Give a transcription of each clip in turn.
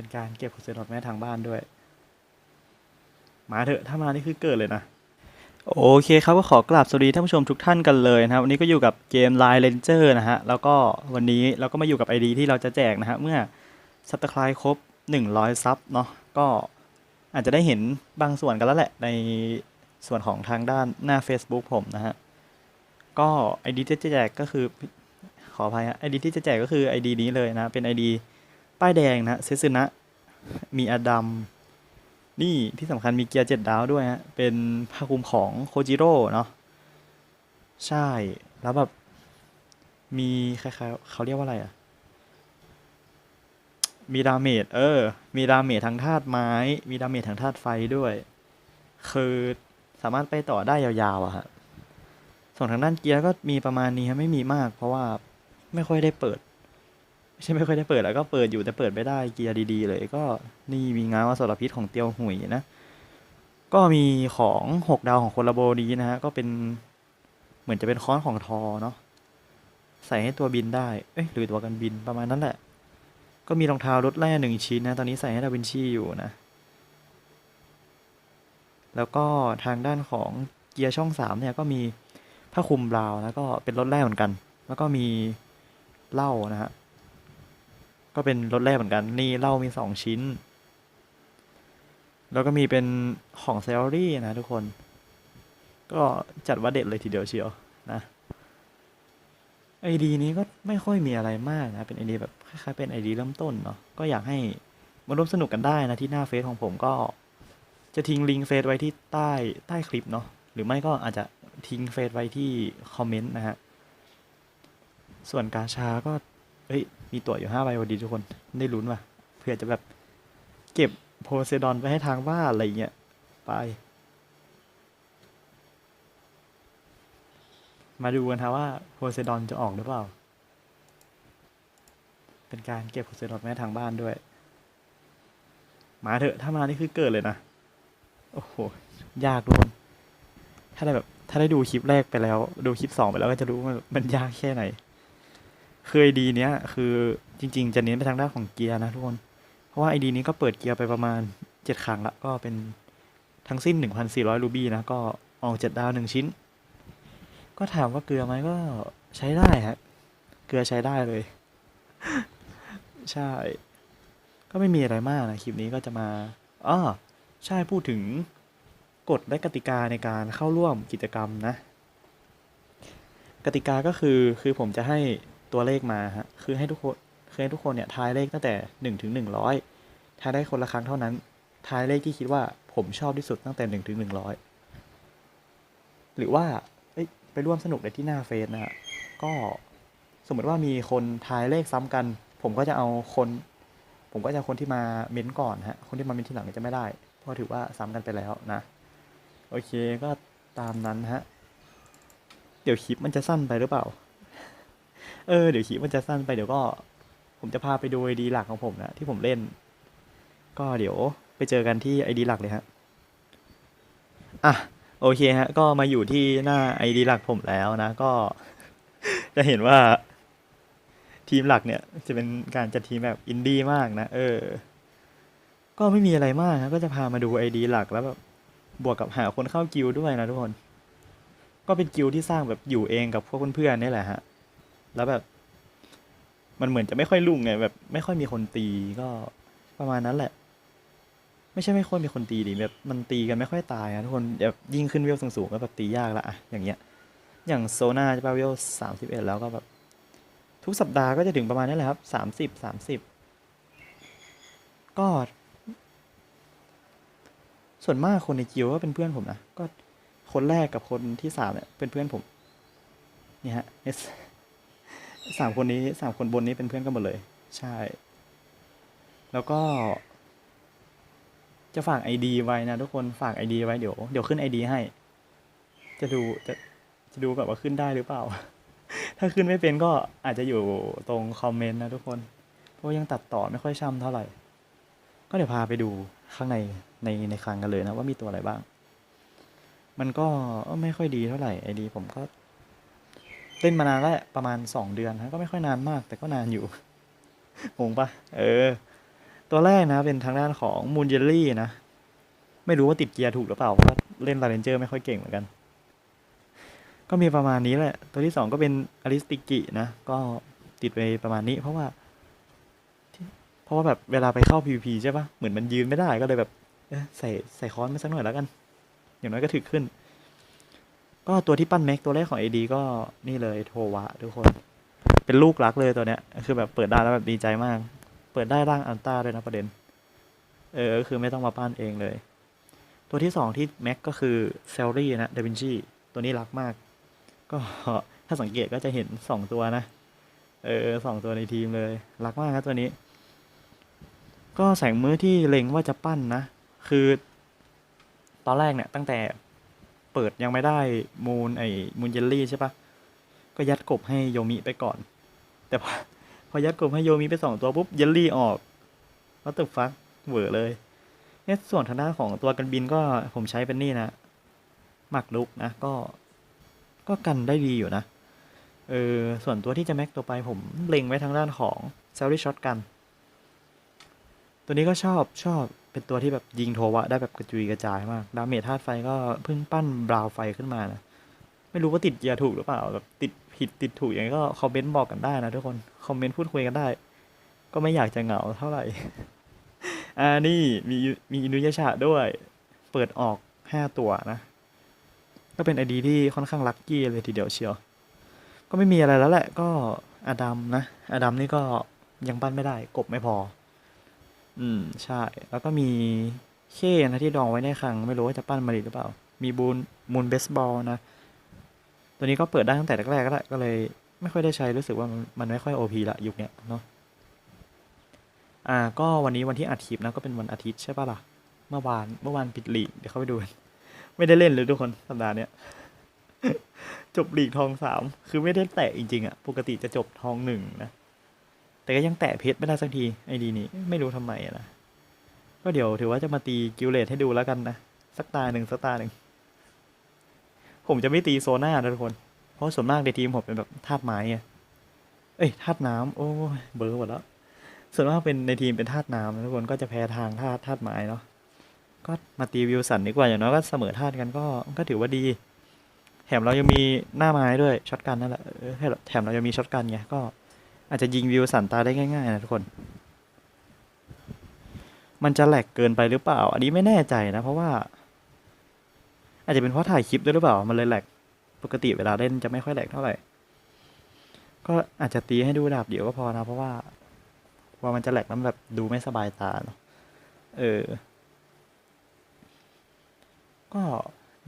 เป็นการเก็บโพเซดอนแม่ทางบ้านด้วย มาเถอะถ้ามานี่คือเกิดเลยนะโอเคครับก็ขอกราบสวัสดีท่านผู้ชมทุกท่านกันเลยนะครับวันนี้ก็อยู่กับเกม Line Ranger นะฮะแล้วก็วันนี้เราก็มาอยู่กับ ID ที่เราจะแจกนะฮะเมื่อซับสไครครบ 100 ซับเนาะก็อาจจะได้เห็นบางส่วนกันแล้วแหละ ในส่วนของทางด้านหน้า Facebook ผมนะฮะก็ ID ที่จะแจกก็คือขออภัยฮะ ID ที่จะแจกก็คือ ID นี้เลยนะเป็น ID ป้ายแดงนะเซซึนะ มีอดัม นี่ที่สำคัญมีเกียร์เจ็ดดาวด้วยฮะ เป็นผ้าคลุมของโคจิโร่เนาะ ใช่ แล้วแบบ มีคล้ายๆเขาเรียกว่าอะไรอะมีดาเมจ เออ มีดาเมจทางธาตุไม้ มีดาเมจทางธาตุไฟด้วย คือสามารถไปต่อได้ยาวๆอะฮะ ส่วนทางด้านเกียร์ก็มีประมาณนี้ครับไม่มีมาก เพราะว่าไม่ค่อยได้เปิด ไม่ใช่ไม่ค่อยได้เปิดแล้วก็เปิดอยู่แต่เปิดไม่ได้เกียร์ดีๆ เลยก็นี่มีง้าวอสรพิษของเตียวหุยนะ ก็มีของหกดาวของคนละโบนี้นะฮะก็เป็นเหมือนจะเป็นค้อนของทอเนาะใส่ให้ตัวบินได้เอ้ยหรือตัวกันบินประมาณนั้นแหละ ก็มีรองเท้ารถแร่หนึ่งชิ้นนะ ตอนนี้ใส่ให้ดาวินชีอยู่นะ แล้วก็ทางด้านของเกียร์ช่องสามเนี่ยก็มีผ้าคลุมบราวน์แล้วก็เป็นรถแร่เหมือนกัน แล้วก็มีเหล้านะฮะ ก็เป็นรถแรกเหมือนกัน นี่เหล้ามีสองชิ้น แล้วก็มีเป็นของเซลลี่นะทุกคน ก็จัดว่าเด็ดเลยทีเดียวเชียวนะไอดีนี้ก็ไม่ค่อยมีอะไรมากนะ เป็นไอดีแบบคล้ายๆเป็นไอดีเริ่มต้นเนาะ ก็อยากให้มาร่วมสนุกกันได้นะที่หน้าเฟซของผมก็จะทิ้งลิงก์เฟซไว้ที่ใต้ใต้คลิปเนาะ หรือไม่ก็อาจจะทิ้งเฟซไว้ที่คอมเมนต์นะฮะ ส่วนกาชาก็ เอ้ย มีตั๋วอยู่ห้าใบพอดีทุกคน ได้ลุ้นว่ะ เพื่อจะแบบ เก็บโพไซดอนไปให้ทางบ้าอะไรเงี้ย ไป มาดูกันนะว่าโพไซดอนจะออกหรือเปล่า เป็นการเก็บโพไซดอนไปให้ทางบ้านด้วย มาเถอะ ถ้ามานี่คือเกิดเลยนะ โอ้โห ยากทุกคน ถ้าได้แบบ ถ้าได้ดูคลิปแรกไปแล้ว ดูคลิปสองไปแล้วก็จะรู้ว่ามันยากแค่ไหน เคยดีเนี้ยคือจริง ๆ จะเน้นไปทางด้านของเกียร์นะทุกคน เพราะว่าไอดีนี้ก็เปิดเกียร์ไปประมาณเจ็ดครั้งละก็เป็นทั้งสิ้นหนึ่งพันสี่ร้อยรูบี้นะ ก็ออกเจ็ดดาวหนึ่งชิ้น ก็ถามว่าเกลือไหมก็ใช้ได้ฮะ เกลือใช้ได้เลย ใช่ ก็ไม่มีอะไรมากนะ คลิปนี้ก็จะมาอ้อใช่พูดถึงกฎและกติกาในการเข้าร่วมกิจกรรมนะ กติกาก็คือคือผมจะให้ ตัวเลขมาฮะคือให้ทุกคนคือให้ทุกคนเนี่ยทายเลขตั้งแต่หนึ่งถึงหนึ่งร้อยทายได้คนละครั้งเท่านั้น ทายเลขที่คิดว่าผมชอบที่สุดตั้งแต่หนึ่งถึงหนึ่งร้อยหรือว่าเอ้ยไปร่วมสนุกในที่หน้าเฟซนะฮะก็สมมติว่ามีคนทายเลขซ้ำกัน ผมก็จะเอาคน ผมก็จะคนที่มาเม้นก่อนฮะคนที่มาเม้นทีหลังจะไม่ได้ เพราะถือว่าซ้ำกันไปแล้วนะโอเคก็ตามนั้นฮะเดี๋ยวคลิปมันจะสั้นไปหรือเปล่า เออเดี๋ยวคลิปมันจะสั้นไปเดี๋ยวก็ ผมจะพาไปดูไอดีหลักของผมนะที่ผมเล่น ก็เดี๋ยวไปเจอกันที่ไอดีหลักเลยฮะอะโอเคฮะ ก็มาอยู่ที่หน้าไอดีหลักผมแล้วนะ ก็ จะเห็นว่า ทีมหลักเนี่ย จะเป็นการจัดทีมแบบอินดี้มากนะเออ ก็ไม่มีอะไรมากนะก็จะพามาดูไอดีหลักแล้วแบบบวกกับหาคนเข้ากิลด้วยนะทุกคน ก็เป็นกิลด์ที่สร้างแบบอยู่เองกับพวกเพื่อนๆนี่แหละฮะ แล้วแบบ มันเหมือนจะไม่ค่อยรุ่งไง แบบ ไม่ค่อยมีคนตีก็ประมาณนั้นแหละ ไม่ใช่ไม่ค่อยมีคนตีดิแบบมันตีกันไม่ค่อยตายนะทุกคนแบบยิ่งขึ้นเวลสูงๆก็แบบตียากละอะอย่างเงี้ย อย่างโซนาจะไปเวลสามสิบเอ็ดแล้วก็แบบ ทุกสัปดาห์ก็จะถึงประมาณนี้แหละครับสามสิบสามสิบก็ ส่วนมากคนในกิลด์ก็เป็นเพื่อนผมนะก็คนแรกกับคนที่สามเนี่ยเป็นเพื่อนผม นี่ฮะ สามคนนี้สามคนบนนี้เป็นเพื่อนกันหมดเลย ใช่ แล้วก็ จะฝากไอดีไว้นะทุกคนฝากไอดีไว้เดี๋ยวเดี๋ยวขึ้นไอดีให้ จะดูจะจะดูแบบว่าขึ้นได้หรือเปล่า ถ้าขึ้นไม่เป็นก็อาจจะอยู่ตรงคอมเมนต์นะทุกคน เพราะยังตัดต่อไม่ค่อยช่ำเท่าไหร่ ก็เดี๋ยวพาไปดูข้างในในในคลังกันเลยนะว่ามีตัวอะไรบ้าง มันก็ไม่ค่อยดีเท่าไหร่ไอดี ผมก็ เล่นมานานแล้วประมาณสองเดือนนะก็ไม่ค่อยนานมาก แต่ก็นานอยู่งงปะเออ ตัวแรกนะเป็นทางด้านของมูนเจลลี่นะ ไม่รู้ว่าติดเกียร์ถูกหรือเปล่าเพราะเล่นลาเรนเจอร์ไม่ค่อยเก่งเหมือนกัน ก็มีประมาณนี้แหละ ตัวที่สองก็เป็นอลิสติกินะ ก็ติดไปประมาณนี้ เพราะว่า เพราะว่าแบบเวลาไปเข้า PVP ใช่ปะเหมือนมันยืนไม่ได้ก็เลยแบบใส่ใส่คอนมาสักหน่อยแล้วกัน อย่างน้อยก็ถึกขึ้น ก็ตัวที่ปั้นแม็กตัวแรกของ AD ก็นี่เลยโทวะทุกคน เป็นลูกรักเลยตัวเนี้ย คือแบบเปิดได้แล้วแบบดีใจมาก เปิดได้ร่างอันต้าด้วยนะประเด็น เออ คือไม่ต้องมาปั้นเองเลย ตัวที่สองที่แม็กก็คือเซลลี่นะเดวินชีตัวนี้รักมาก ก็ถ้าสังเกตก็จะเห็นสองตัวนะ เออสองตัวในทีมเลย รักมากครับตัวนี้ ก็แสงมือที่เล็งว่าจะปั้นนะ คือ ตอนแรกเนี่ยตั้งแต่ เปิดยังไม่ได้มูนไอ้มูนเยลลี่ใช่ปะก็ยัดกบให้โยมิไปก่อน แต่พอพอยัดกบให้โยมิไปสองตัวปุ๊บเยลลี่ออกแล้วตึกฟักเวอเลยเนี่ยส่วนทางด้านของตัวกันบินก็ผมใช้เป็นนี่นะหมักลุกนะก็ ก็กันได้ดีอยู่นะเออส่วนตัวที่จะแม็กตัวไปผมเล็งไว้ทางด้านของเซลลี่ช็อตกัน ตัวนี้ก็ชอบชอบ เป็นตัวที่แบบยิงโทวะได้แบบกระจุยกระจายมาก ดาเมจธาตุไฟก็เพิ่งปั้นบราวไฟขึ้นมานะ ไม่รู้ว่าติดยร์ถูกหรือเปล่าแบบติดผิดติดถูกอย่างนี้ก็คอมเมนต์บอกกันได้นะทุกคน คอมเมนต์พูดคุยกันได้ ก็ไม่อยากจะเหงาเท่าไหร่ อ่านี่มีมีอินุยชาด้วย เปิดออกห้าตัวนะ ก็เป็นไอดีที่ค่อนข้างลัคกี้เลยทีเดียวเชียว ก็ไม่มีอะไรแล้วแหละ ก็อดัมนะ อดัมนี่ก็ยังปั้นไม่ได้ กบไม่พอ อืม ใช่ แล้วก็มีเคนะที่ดองไว้ในคลัง ไม่รู้ว่าจะปั้นมาดีหรือเปล่า มีบูนมูนเบสบอลนะ ตัวนี้ก็เปิดได้ตั้งแต่แรกๆก็ได้ก็เลยไม่ค่อยได้ใช้รู้สึกว่ามันไม่ค่อยโอพีละยุคเนี้ยเนาะอ่า ก็วันนี้วันที่อัดคลิปนะก็เป็นวันอาทิตย์ใช่ปะล่ะ เมื่อวานเมื่อวานปิดลีกเดี๋ยวเข้าไปดูกันไม่ได้เล่นเลยทุกคนสัปดาห์เนี้ยจบลีกทองสามคือไม่ได้แตะจริงๆอะ ปกติจะจบทองหนึ่งนะ แต่ก็ยังแตะเพชรไม่ได้สักทีไอดีนี้ไม่รู้ทำไมอะนะก็เดี๋ยวถือว่าจะมาตีกิลเลตให้ดูแล้วกันนะ สักตาหนึ่งสักตาหนึ่งผมจะไม่ตีโซน่านะทุกคน เพราะส่วนมากในทีมผมเป็นแบบธาตุไม้ไงเอ้ยธาตุน้ำโอ้ยเบลอร์หมดแล้วส่วนมากเป็นในทีมเป็นธาตุน้ำนะทุกคนก็จะแพ้ทางธาตุธาตุไม้เนาะก็มาตีวิวสันดีกว่าอย่างน้อยก็เสมอธาตุกันก็ก็ถือว่าดี แถมเรายังมีหน้าไม้ด้วยช็อตกันนั่นแหละเออแถมเรายังมีช็อตกันไงก็ อาจจะยิงวิวสันตาได้ง่ายๆนะทุกคน มันจะแหลกเกินไปหรือเปล่า อันนี้ไม่แน่ใจนะ เพราะว่า อาจจะเป็นเพราะถ่ายคลิปด้วยหรือเปล่า มันเลยแหลก ปกติเวลาเล่นจะไม่ค่อยแหลกเท่าไหร่ ก็อาจจะตีให้ดูดาบเดียวก็พอนะ เพราะว่า ว่ามันจะแหลกแล้วมันแบบดูไม่สบายตาเนาะ เออ ก็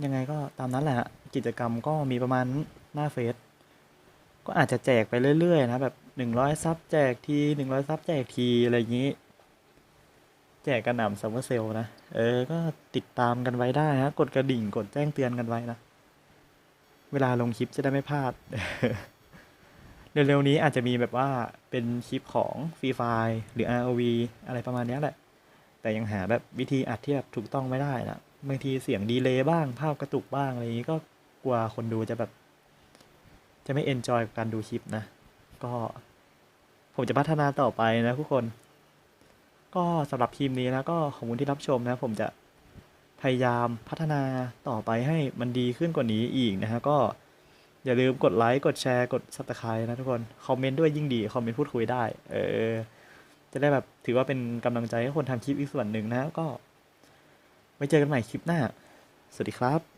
ยังไงก็ตามนั้นแหละฮะกิจกรรมก็มีประมาณหน้าเฟซก็อาจจะแจกไปเรื่อยๆนะแบบ หนึ่งร้อยซับแจกทีหนึ่งร้อยซับแจกทีอะไรอย่างนี้ แจกกระหน่ำซัมเมอร์เซลนะ เออ ก็ติดตามกันไว้ได้นะกดกระดิ่งกดแจ้งเตือนกันไว้นะ เวลาลงคลิปจะได้ไม่พลาด เร็วๆนี้อาจจะมีแบบว่าเป็นคลิปของฟรีไฟหรือ ROV อะไรประมาณนี้แหละ แต่ยังหาแบบวิธีอัดที่แบบถูกต้องไม่ได้นะบางทีเสียงดีเลย์บ้างภาพกระตุกบ้างอะไรอย่างนี้ก็กลัวคนดูจะแบบ จะไม่เอนจอยกับการดูคลิปนะ ก็ผมจะพัฒนาต่อไปนะทุกคน ก็สำหรับทีมนี้นะก็ขอบคุณที่รับชมนะ ผมจะพยายามพัฒนาต่อไปให้มันดีขึ้นกว่านี้อีกนะฮะก็อย่าลืมกดไลค์กดแชร์กด subscribe นะทุกคน คอมเมนต์ด้วยยิ่งดี คอมเมนต์พูดคุยได้ เออ จะได้แบบถือว่าเป็นกำลังใจให้คนทำคลิปอีกส่วนหนึ่งนะ ก็ไว้เจอกันใหม่คลิปหน้า สวัสดีครับ